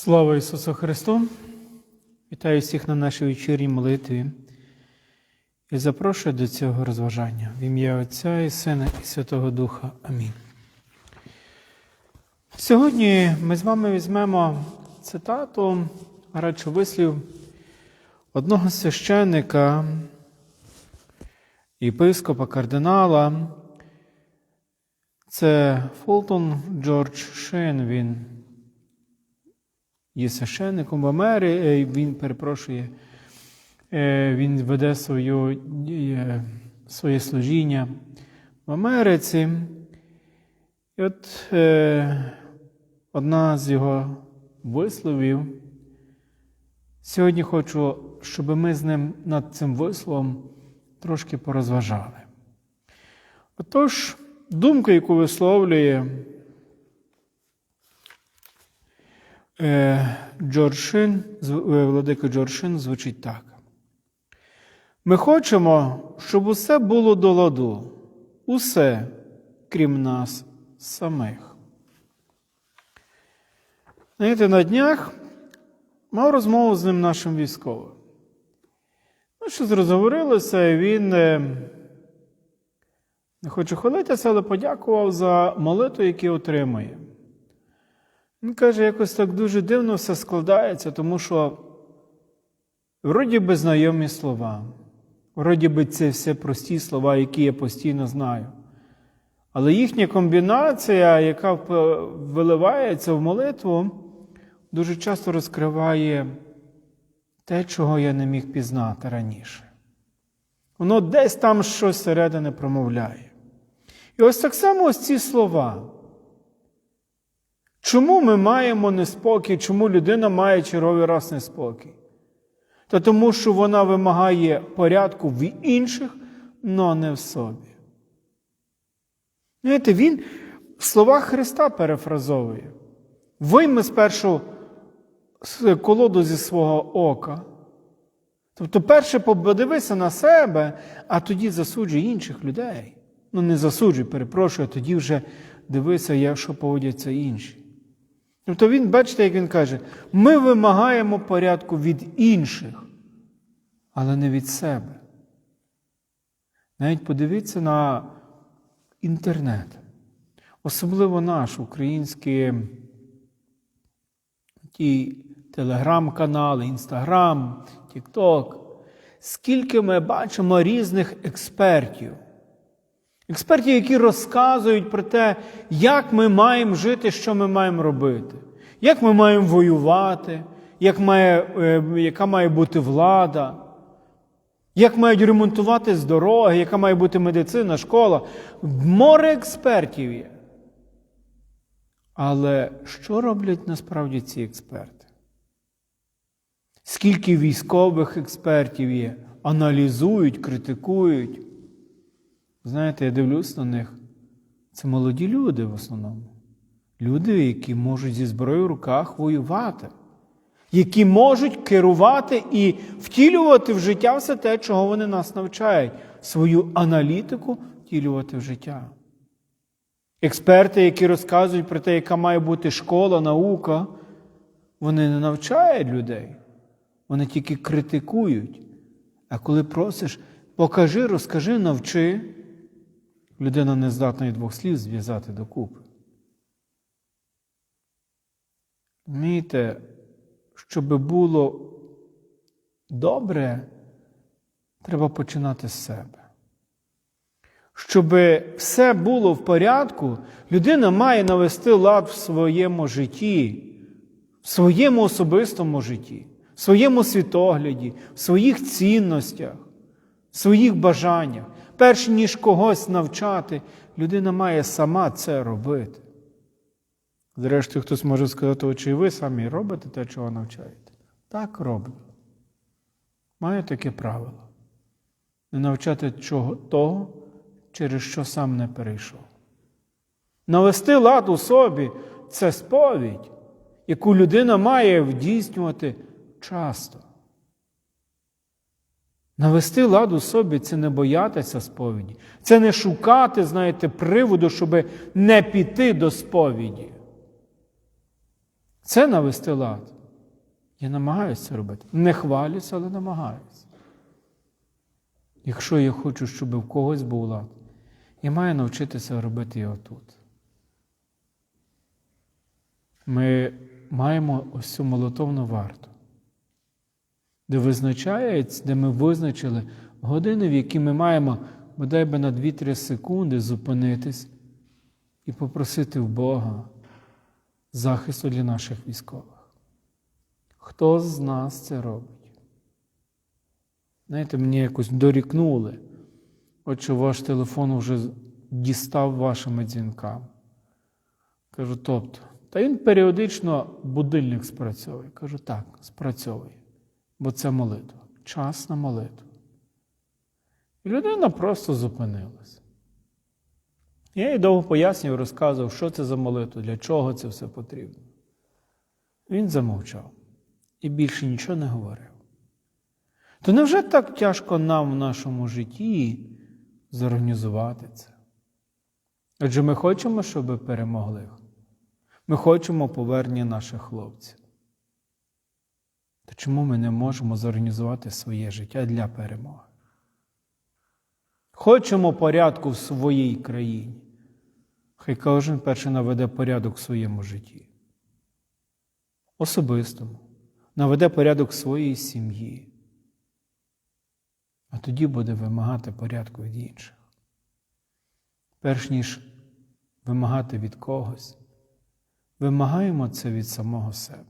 Слава Ісусу Христу! Вітаю всіх на нашій вечірній молитві і запрошую до цього розважання в ім'я Отця і Сина і Святого Духа. Амінь. Сьогодні ми з вами візьмемо цитату, радше вислів одного священника, єпископа, кардинала. Це Фултон Джордж Шин. Є священником в Америці, він перепрошує, е, він веде свою, е, своє служіння в Америці. І от е, одна з його висловів. Сьогодні хочу, щоб ми з ним над цим висловом трошки порозважали. Отож, думка, яку висловлює Е, Джорджин, владика Джорджин звучить так. Ми хочемо, щоб усе було до ладу, усе, крім нас самих. Знаєте, на днях мав розмову з ним нашим військовим. Ну, щось розговорилося, і він е, не хоче хвалитися, але подякував за молитву, яку отримує. Він каже, якось так дуже дивно все складається, тому що вроді би знайомі слова, вроді би це все прості слова, які я постійно знаю. Але їхня комбінація, яка виливається в молитву, дуже часто розкриває те, чого я не міг пізнати раніше. Воно десь там щось середини промовляє. І ось так само ось ці слова. Чому ми маємо неспокій? Чому людина має черговий раз неспокій? Та тому, що вона вимагає порядку в інших, але не в собі. Знаєте, він слова Христа перефразовує. Вийми спершу колоду зі свого ока. Тобто, перше подивися на себе, а тоді засуджуй інших людей. Ну, не засуджуй, перепрошую, а тоді вже дивися, як що поводяться інші. Тобто він, бачите, як він каже, ми вимагаємо порядку від інших, але не від себе. Навіть подивіться на інтернет, особливо наш український ті телеграм-канали, Інстаграм, Тікток. Скільки ми бачимо різних експертів. Експертів, які розказують про те, як ми маємо жити, що ми маємо робити, як ми маємо воювати, як має, е, яка має бути влада, як мають ремонтувати з дороги, яка має бути медицина, школа. Море експертів є. Але що роблять насправді ці експерти? Скільки військових експертів є, аналізують, критикують. Знаєте, я дивлюсь на них. Це молоді люди в основному. Люди, які можуть зі зброєю в руках воювати, які можуть керувати і втілювати в життя все те, чого вони нас навчають, свою аналітику втілювати в життя. Експерти, які розказують про те, яка має бути школа, наука, вони не навчають людей, вони тільки критикують. А коли просиш, покажи, розкажи, навчи людина не здатна і двох слів зв'язати докупи. Розумієте, щоб було добре, треба починати з себе. Щоб все було в порядку, людина має навести лад в своєму житті, в своєму особистому житті, в своєму світогляді, в своїх цінностях, в своїх бажаннях перш ніж когось навчати, людина має сама це робити. Зрештою, хтось може сказати, чи ви самі робите те, чого навчаєте? Так роблю. Маю таке правило. Не навчати чого, того, через що сам не перейшов. Навести лад у собі це сповідь, яку людина має вдійснювати часто. Навести лад у собі це не боятися сповіді, це не шукати, знаєте, приводу, щоб не піти до сповіді. Це навести лад. Я намагаюся це робити. Не хвалюся, але намагаюся. Якщо я хочу, щоб в когось був лад, я маю навчитися робити його тут. Ми маємо ось цю молотовну варту, де визначається, де ми визначили години, в які ми маємо бодай би на 2-3 секунди зупинитись і попросити в Бога захисту для наших військових. Хто з нас це робить? Знаєте, мені якось дорікнули, от що ваш телефон вже дістав вашими дзвінками. Кажу, тобто, та він періодично будильник спрацьовує. Кажу, так, спрацьовує, бо це молитва, час на молитву. І людина просто зупинилась. Я їй довго пояснював, розказував, що це за молитва, для чого це все потрібно. Він замовчав і більше нічого не говорив. То невже так тяжко нам в нашому житті зорганізувати це? Адже ми хочемо, щоб перемогли. Ми хочемо повернення наших хлопців. То чому ми не можемо зорганізувати своє життя для перемоги? Хочемо порядку в своїй країні. Хай кожен перше наведе порядок в своєму житті. Особистому, наведе порядок в своїй сім'ї. А тоді буде вимагати порядку від інших. Перш ніж вимагати від когось, вимагаємо це від самого себе.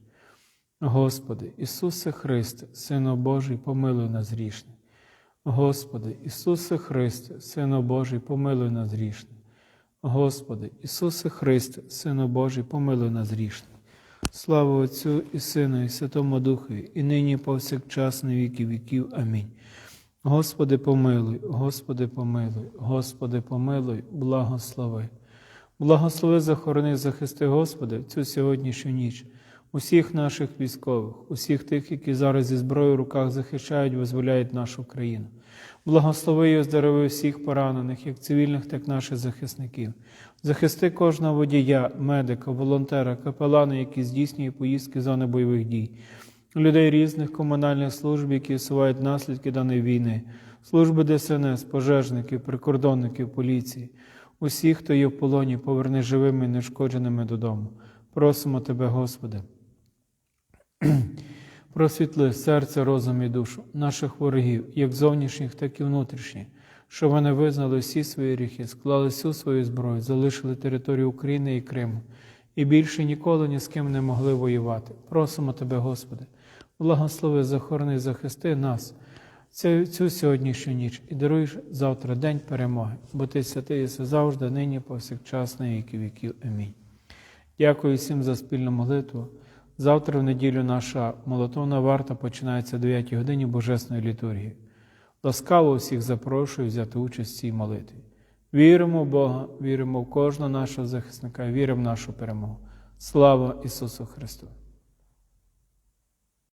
Господи, Ісусе Христе, Сину Божий, помилуй нас грішне. Господи, Ісусе Христе, Сину Божий, помилуй нас грішне. Господи, Ісусе Христе, Сину Божий, помилуй нас грішне. Слава Отцю і Сину, і Святому Духові, і нині, і повсякчас, на віки віків. Амінь. Господи, помилуй, Господи, помилуй, Господи, помилуй, благослови. Благослови, захорони, захисти, Господи, цю сьогоднішню ніч, усіх наших військових, усіх тих, які зараз зі зброєю в руках захищають, визволяють нашу країну. Благослови і оздорови всіх поранених, як цивільних, так і наших захисників. Захисти кожного водія, медика, волонтера, капелана, які здійснює поїздки зони бойових дій, людей різних комунальних служб, які усувають наслідки даної війни, служби ДСНС, пожежників, прикордонників, поліції, усіх, хто є в полоні, поверни живими і нешкодженими додому. Просимо Тебе, Господи. Просвітли серце, розум і душу наших ворогів, як зовнішніх, так і внутрішніх, щоб вони визнали всі свої гріхи, склали всю свою зброю, залишили територію України і Криму і більше ніколи ні з ким не могли воювати. Просимо Тебе, Господи, благослови, захорони, захисти нас цю, цю сьогоднішню ніч і даруй завтра день перемоги, бо Ти святий єси завжди, нині, повсякчас, на віки віків. Амінь. Дякую всім за спільну молитву. Завтра в неділю наша молотовна варта починається о 9 годині Божесної літургії. Ласкаво всіх запрошую взяти участь в цій молитві. Віримо в Бога, віримо в кожного нашого захисника, віримо в нашу перемогу. Слава Ісусу Христу!